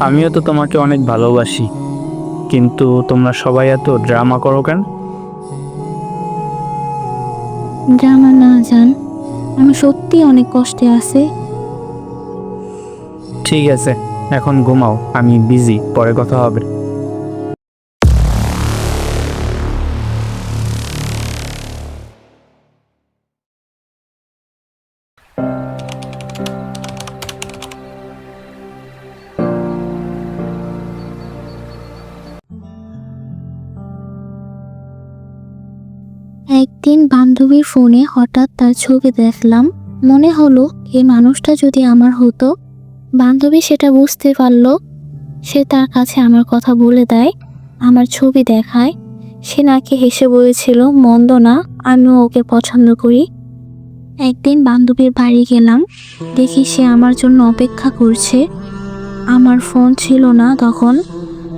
আমিও তো তোমাকে অনেক ভালোবাসি। কিন্তু তোমরা সবাই এত ড্রামা করো কেন? ড্রামা না জান। আমি সত্যি অনেক কষ্টে আছি। ঠিক আছে এখন ঘুমাও আমি বিজি পরে কথা হবে। একদিন বান্ধবীর ফোনে হঠাৎ তার ছবি দেখলাম। মনে হলো, এই মানুষটা যদি আমার হতো, বান্ধবী সেটা বুঝতে পারল। সে তার কাছে আমার কথা বলে দেয়, আমার ছবি দেখায়। সে নাকি হেসে বলেছিল, মন্দ না, আমিও ওকে পছন্দ করি। একদিন বান্ধবীর বাড়ি গেলাম, দেখি সে আমার জন্য অপেক্ষা করছে। আমার ফোন ছিল না তখন।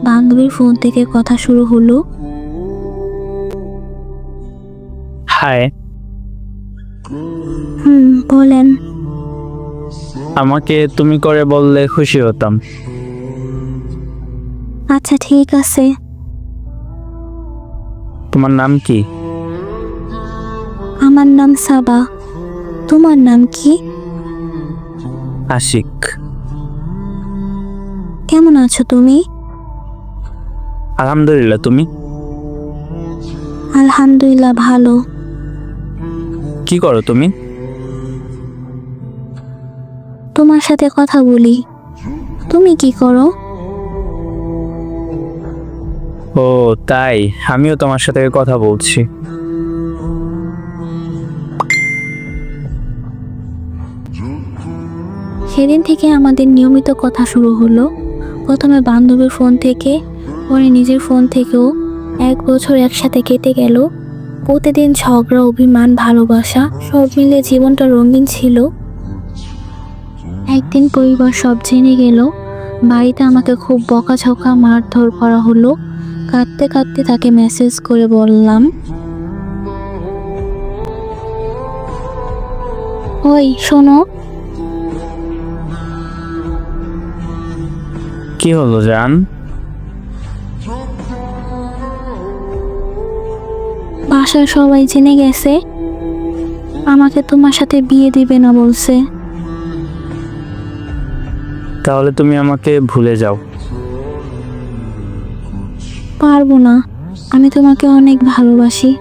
বান্ধবীর ফোন থেকে কথা শুরু হলো। হায় হুম বলেন। আমাকে তুমি করে বললে খুশি হতাম। আচ্ছা ঠিক আছে। তোমার নাম কি? আমার নাম সাবা। তোমার নাম কি? আশিক। কেমন আছো তুমি? আলহামদুলিল্লাহ তুমি? আলহামদুলিল্লাহ ভালো। কি করো তুমি? তোমার সাথে কথা বলি। তুমি কি করো? ও তাই। আমিও তোমার সাথে কথা বলছি। সেদিন থেকে আমাদের নিয়মিত কথা শুরু হলো। প্রথমে বান্ধবীর ফোন থেকে পরে নিজের ফোন থেকেও এক বছর একসাথে কেটে গেল। প্রতিদিন ঝগড়া, অভিমান, ভালোবাসা, সব মিলে জীবনটা রঙিন ছিল। একদিন পরিবার সব জেনে গেল, বাড়িতে আমাকে খুব বকাঝকা, মারধর করা হলো। কাঁদতে কাঁদতে তাকে মেসেজ করে বললাম, ওই, শোনো। কি হলো, জান? বাসার সবাই জেনে গেছে। আমাকে তোমার সাথে বিয়ে দিবে না বলছে। তাহলে তুমি আমাকে ভুলে যাও। পারব না। আমি তোমাকে অনেক ভালোবাসি।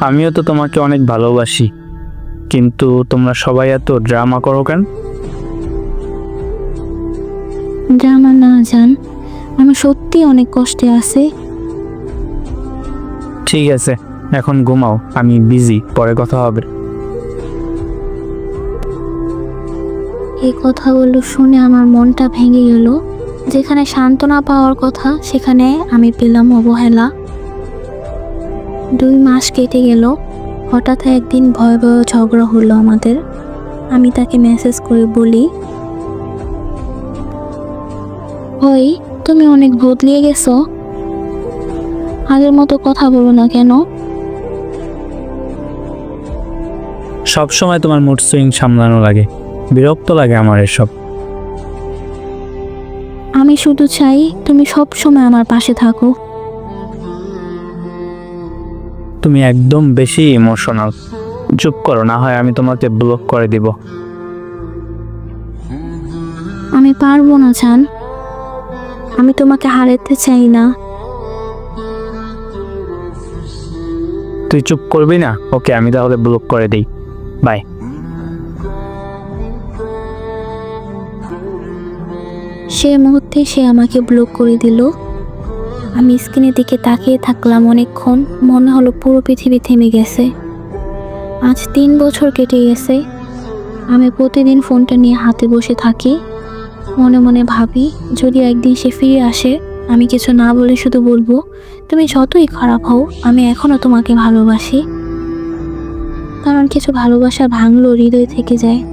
আমিও তো তোমাকে অনেক ভালোবাসি। কিন্তু তোমরা সবাই এত ড্রামা করো কেন? ড্রামা না জান। আমি সত্যি অনেক কষ্টে আছি। ঠিক আছে এখন ঘুমাও আমি বিজি পরে কথা হবে। এই কথাগুলো শুনে আমার মনটা ভেঙে গেল। যেখানে সান্ত্বনা পাওয়ার কথা সেখানে আমি পেলাম অবহেলা। দুই মাস কেটে গেল। হঠাৎ একদিন ভয়াবহ ঝগড়া হলো আমাদের। আমি তাকে মেসেজ করে বলি ওই তুমি অনেক বদলিয়ে গেছো। আগের মতো কথা বলো না কেন? সব সময় তোমার মুড সুইং সামলানো লাগে বিরক্ত লাগে আমার এসব। আমি শুধু চাই তুমি সব সময় আমার পাশে থাকো। তুমি একদম বেশি ইমোশনাল চুপ করো না হয় আমি তোমাকে ব্লক করে দিব। আমি পারব না চান। আমি তোমাকে হারাতে চাই না। তুই চুপ করবি না? ওকে আমি তাহলে ব্লক করে দিই। বাই সে মুহূর্তে সে আমাকে ব্লক করে দিল। আমি স্ক্রিনের দিকে তাকিয়ে থাকলাম অনেকক্ষণ। মনে হলো পুরো পৃথিবী থেমে গেছে। আজ তিন বছর কেটে গেছে। আমি প্রতিদিন ফোনটা নিয়ে হাতে বসে থাকি। মনে মনে ভাবি, যদি একদিন সে ফিরে আসে, আমি কিছু না বলে শুধু বলব, তুমি যতই খারাপ হও, আমি এখনও তোমাকে ভালোবাসি। কারণ কিছু ভালোবাসা ভাঙলো হৃদয় থেকে যায়।